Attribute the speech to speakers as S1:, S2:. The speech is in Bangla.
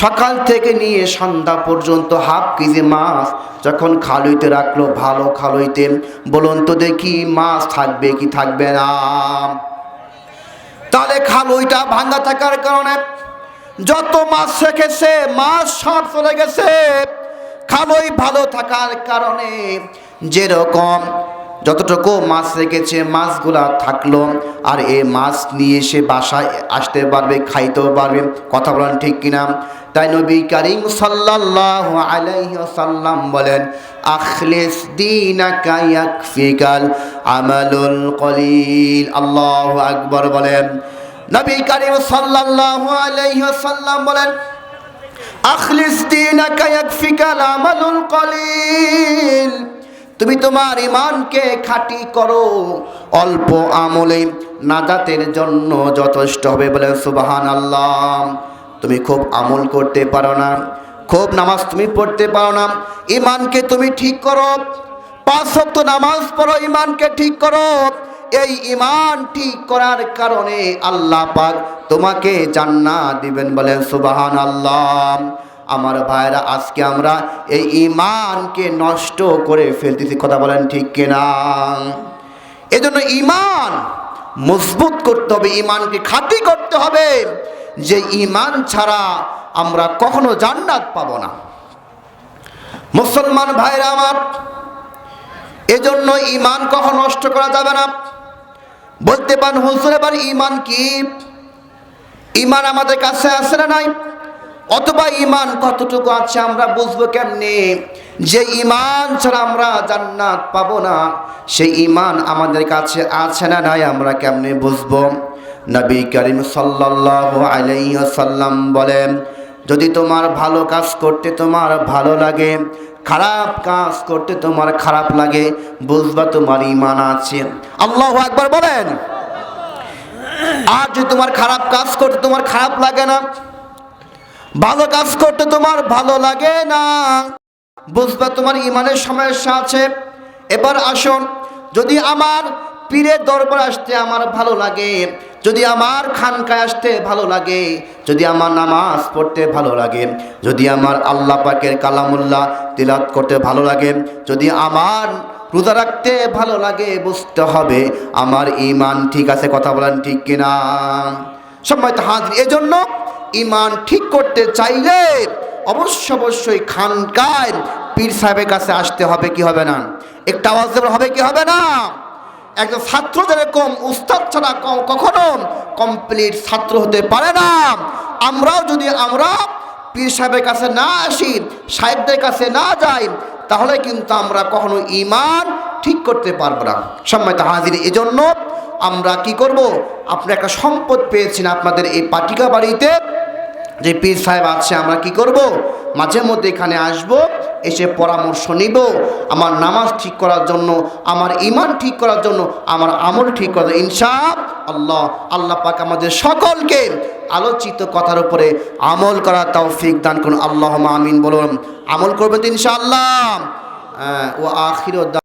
S1: সকাল থেকে নিয়ে সন্ধ্যা পর্যন্ত হাফ কেজি মাছ যখন খালইতে রাখল, ভালো খালইতে বলুন তো দেখি মাছ থাকবে কি থাকবে না। তাহলে খালইটা ভাঙ্গা থাকার কারণে যত মাছ রেখেছে, মাছ সব চলে গেছে। খালই ভালো থাকার কারণে যেরকম যতটুকু মাছ রেখেছে, মাছগুলা থাকল, আর এই মাছ নিয়ে সে বাসায় আসতে পারবে, খাইতেও পারবে, কথা বলেন ঠিক কিনা? তাই নবী করিম সাল্লাল্লাহু আলাইহি ওয়াসাল্লাম বলেন, আখলিস দীনাকা ইয়াকফিকাল আমালুল কলিল। আল্লাহু আকবার বলেন। নবী করিম সাল্লাল্লাহু আলাইহি ওয়াসাল্লাম বলেন, আখলিস দীনাকা ইয়াকফিকাল আমালুল কলিল। তুমি তোমার ইমানকে খাঁটি করো। অল্প আমলে নাজাতের জন্য যথেষ্ট হবে বলে সুবাহান আল্লাহ তুমি খুব আমল করতে পারো না, খুব নামাজ তুমি পড়তে পারো না, ইমানকে তুমি ঠিক করো। পাঁচ সপ্তাহ নামাজ পড়ো, ইমানকে ঠিক করো। এই ইমান ঠিক করার কারণে আল্লাহ পাক তোমাকে জান্নাত দিবেন বলে সুবাহান আল্লাহ আমার ভাইরা, আজকে আমরা এই ইমানকে নষ্ট করে ফেলতেছি। কথা বলেন ঠিক কিনা? এজন্য ইমান মজবুত করতে হবে ইমানকে খাঁটি করতে হবে। যে ইমান ছাড়া আমরা কখনো জান্নাত পাব না। মুসলমান ভাইরা আমার, এজন্য ইমান কখনো নষ্ট করা যাবে না। বলতে পারেন, হুজুর, এবার ইমান কি? ইমান আমাদের কাছে আছে না নাই? অথবা ইমান কতটুকু আছে আমরা বুঝব কেমনে? যে ইমান ছাড়া আমরা জান্নাত পাবো না, সেই ইমান আমাদের কাছে আছে না নাই আমরা কেমনে বুঝব? নবী করিম সাল্লাল্লাহু আলাইহি ওয়াসাল্লাম বলেন, যদি তোমার ভালো কাজ করতে তোমার ভালো লাগে, খারাপ কাজ করতে তোমার খারাপ লাগে, বুঝবা তোমার ইমান আছে। আল্লাহ একবার বলেন। আর যদি তোমার খারাপ কাজ করতে তোমার খারাপ লাগে না ভালো কাজ করতে তোমার ভালো লাগে না। বুঝবা তোমার ইমানের সমস্যা আছে। এবার আসুন, যদি আমার পীরের দরবার আসতে আমার ভালো লাগে, যদি আমার খানকায় আসতে ভালো লাগে, যদি আমার নামাজ পড়তে ভালো লাগে, যদি আমার আল্লাহ পাকের কালামুল্লাহ তিলাত করতে ভালো লাগে, যদি আমার রোজা রাখতে ভালো লাগে, বুঝতে হবে আমার ইমান ঠিক আছে, কথা বলেন ঠিক কিনা। সময় তো হাজির, এজন্য ইমান ঠিক করতে চাইলে অবশ্য অবশ্যই খানকায় পীর সাহেবের কাছে আসতে হবে, কি হবে না? একটা আওয়াজ হবে কি, হবে না? একজন ছাত্র যেরকম উস্তাদ ছাড়া ক- কখনো কমপ্লিট ছাত্র হতে পারে না। আমরাও যদি আমরা পীর সাহেবের কাছে না আসি, সাহেবদের কাছে না যাই, তাহলে কিন্তু আমরা কখনো ইমান ঠিক করতে পারব না। সম্মানিত হাজির, এজন্য আমরা কি করব? আপনি একটা সম্পদ পেয়েছেন আপনাদের এই পাটিকা বাড়িতে। যে পীর সাহেব আছে, আমরা কি করব? মাঝে মধ্যে এখানে আসব, এসে পরামর্শ নিব, আমার নামাজ ঠিক করার জন্য, আমার ইমান ঠিক করার জন্য, আমার আমল ঠিক করার ইনশা আল্লাহ আল্লাহ পাক আমাদের সকলকে আলোচিত কথার উপরে আমল করা তৌফিক দান করুন। আল্লাহ আমিন বলুন। আমল করবেন ইনশাআল্লাহ। ও আখির